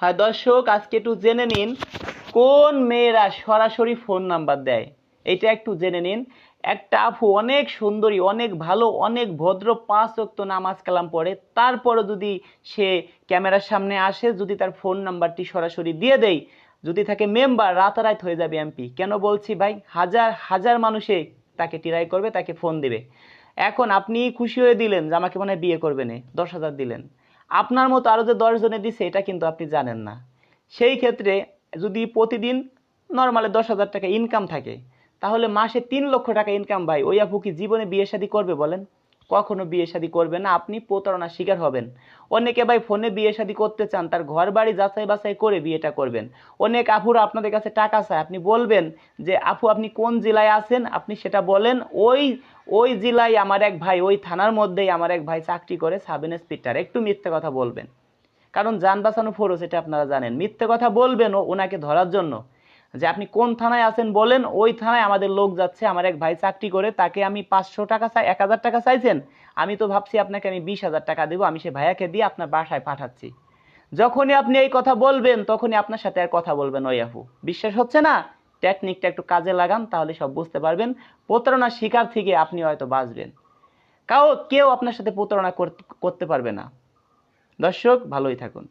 হ্যাঁ দর্শক, আজকে একটু জেনে নিন, কোন মেয়েরা সরাসরি ফোন নাম্বার দেয়? এটা একটু জেনে নিন। একটা আপু অনেক সুন্দরী, অনেক ভালো, অনেক ভদ্র, পাঁচ অক্ত নামাজ কালাম পড়ে। তারপরে যদি সে ক্যামেরার সামনে আসে, যদি তার ফোন নাম্বারটি সরাসরি দিয়ে দেয় যদি থাকে মেম্বার রাতারাত হয়ে যাবে এমপি কেন বলছি ভাই? হাজার হাজার মানুষে তাকে টিরাই করবে, তাকে ফোন দিবে। এখন আপনি খুশি হয়ে দিলেন যে আমাকে মনে হয় বিয়ে করবে না, দশ হাজার দিলেন। আপনার মতো আরও যে দশ জনে দিছে, এটা কিন্তু আপনি জানেন না। সেই ক্ষেত্রে যদি প্রতিদিন নর্মালে দশ হাজার টাকা ইনকাম থাকে, তাহলে মাসে তিন লক্ষ টাকা ইনকাম ভাই। ওই আপু কি জীবনে বিয়ে শাদী করবে বলেন? কখনো বিয়ে শাদী করবে না, আপনি প্রতারণার শিকার হবেন। অনেকে ভাই ফোনে বিয়ে শাদী করতে চান, তার ঘর বাড়ি যাচাই বাছাই করে বিয়েটা করবেন। অনেক আপুরা আপনাদের কাছে টাকা চায়, আপনি বলবেন যে, আপু, আপনি কোন জেলায় আছেন? আপনি সেটা বলেন, ওই ওই জেলায় আমার এক ভাই, ওই থানার মধ্যেই আমার এক ভাই চাকরি করে সাব ইন্সপেক্টর একটু মিথ্যে কথা বলবেন। কারণ যান বাঁচানো ফরজ, এটা আপনারা জানেন। মিথ্যে কথা বলবেন ও- ওনাকে ধরার জন্য। যে আপনি কোন থানায় আছেন বলেন, ওই থানায় আমাদের লোক যাচ্ছে, আমার এক ভাই চাকরি করে, তাকে আমি পাঁচশো টাকা চাই, এক হাজার টাকা চাইছেন। আমি তো ভাবছি আপনাকে আমি বিশ হাজার টাকা দেবো, আমি সে ভাইয়াকে দিয়ে আপনার বাসায় পাঠাচ্ছি। যখনই আপনি এই কথা বলবেন, তখনই আপনার সাথে আর কথা বলবেন ওই আপু বিশ্বাস হচ্ছে না? টেকনিকটা একটু কাজে লাগান, তাহলে সব বুঝতে পারবেন। প্রতারণার শিকার থেকে আপনি হয়তো বাঁচবেন। কাউ কেউ আপনার সাথে প্রতারণা করতে- পারবে না। দর্শক, ভালোই থাকুন।